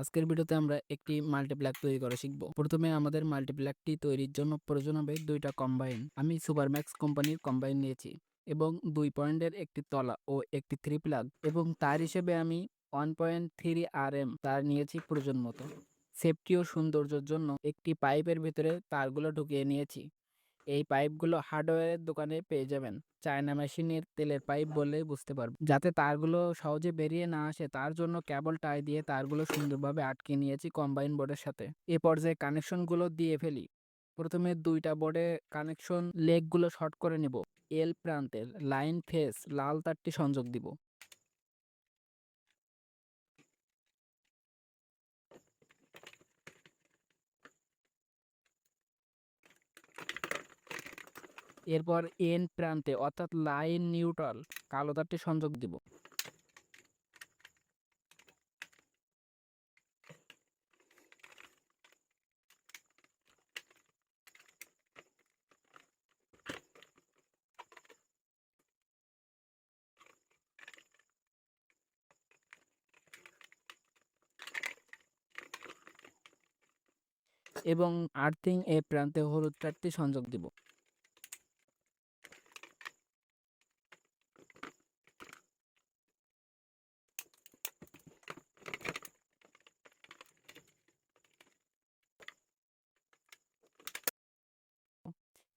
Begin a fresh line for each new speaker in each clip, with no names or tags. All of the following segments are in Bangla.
আজকের ভিডিওতে আমরা একটি মাল্টিপ্লাগ তৈরি করা শিখব। প্রথমে আমাদের মাল্টিপ্লাগটি তৈরির জন্য প্রয়োজন হবে দুইটা কম্বাইন আমি সুপারম্যাক্স কোম্পানির কম্বাইন নিয়েছি এবং দুই পয়েন্টের একটি তলা ও একটি থ্রি প্লাগ এবং তার হিসেবে আমি one point three R M তার নিয়েছি প্রয়োজন মতো। সেফটি ও সৌন্দর্যের জন্য একটি পাইপের ভিতরে তারগুলো ঢুকিয়ে নিয়েছি। এই পাইপগুলো হার্ডওয়্যারের দোকানে পেয়ে যাবেন। চায়না মেশিনের তেলের পাইপ বললে বুঝতে পারবেন যাতে তারগুলো সহজে বেরিয়ে না আসে, তার জন্য কেবল টাই দিয়ে তারগুলো সুন্দরভাবে আটকে নিয়েছি কম্বাইন বোর্ডের সাথে। এ পর্যায়ে কানেকশনগুলো দিয়ে ফেলি। প্রথমে দুইটা বোর্ডে কানেকশন লেগগুলো শর্ট করে নেব। এল প্রান্তের লাইন ফেস লাল তারটি সংযোগ দিব। এরপর এন প্রান্তে, অর্থাৎ লাইন নিউট্রাল, কালো তারটি সংযোগ দিব। এবং আর্থিং এ প্রান্তে হলুদ তারটি সংযোগ দিব।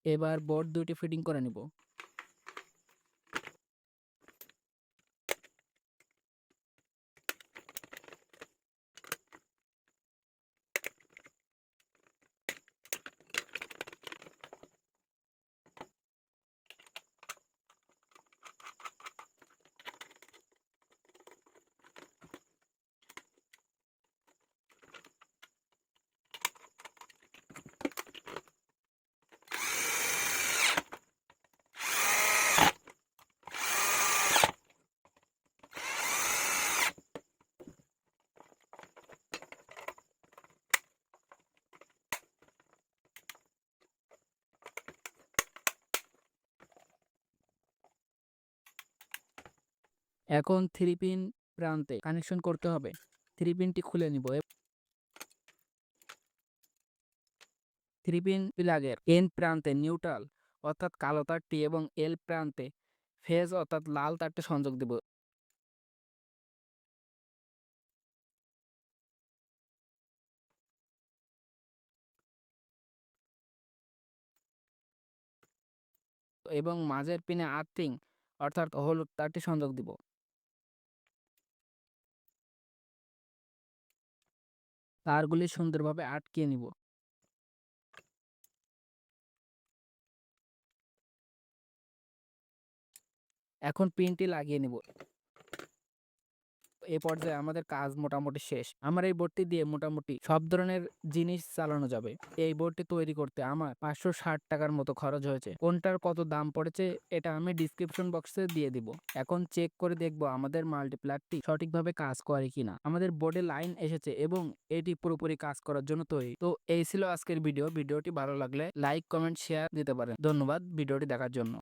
এবার বোর্ড দুটি ফিটিং করে নিব। এখন থ্রি পিন প্রান্তে কানেকশন করতে হবে। থ্রি পিনটি খুলে নিব থ্রি পিন প্লাগের এন প্রান্তে নিউট্রাল অর্থাৎ কালো তারটি এবং এল প্রান্তে ফেজ অর্থাৎ লাল তারটি সংযোগ দেব। এবং মাঝের পিনে আর্থিং অর্থাৎ হলুদ তারটি সংযোগ দিব। তারগুলি সুন্দরভাবে আটকে নিব। এখন পিনটি লাগিয়ে নিব। এ পর্যায়ে আমাদের কাজ মোটামুটি শেষ। আমার এই বোর্ডটি দিয়ে মোটামুটি সব ধরনের জিনিস চালানো যাবে। এই বোর্ডটি তৈরি করতে আমার পাঁচশো ষাট টাকার মতো খরচ হয়েছে। কোনটার কত দাম পড়েছে এটা আমি ডিসক্রিপশন বক্সে দিয়ে দিব। এখন চেক করে দেখব আমাদের মাল্টিপ্লাগটি সঠিকভাবে কাজ করে কিনা। আমাদের বোর্ডে লাইন এসেছে এবং এটি পুরোপুরি কাজ করার জন্য তৈরি। তো এই ছিল আজকের ভিডিও ভিডিওটি ভালো লাগলে লাইক কমেন্ট শেয়ার দিতে পারেন। ধন্যবাদ। ভিডিওটি দেখার জন্য।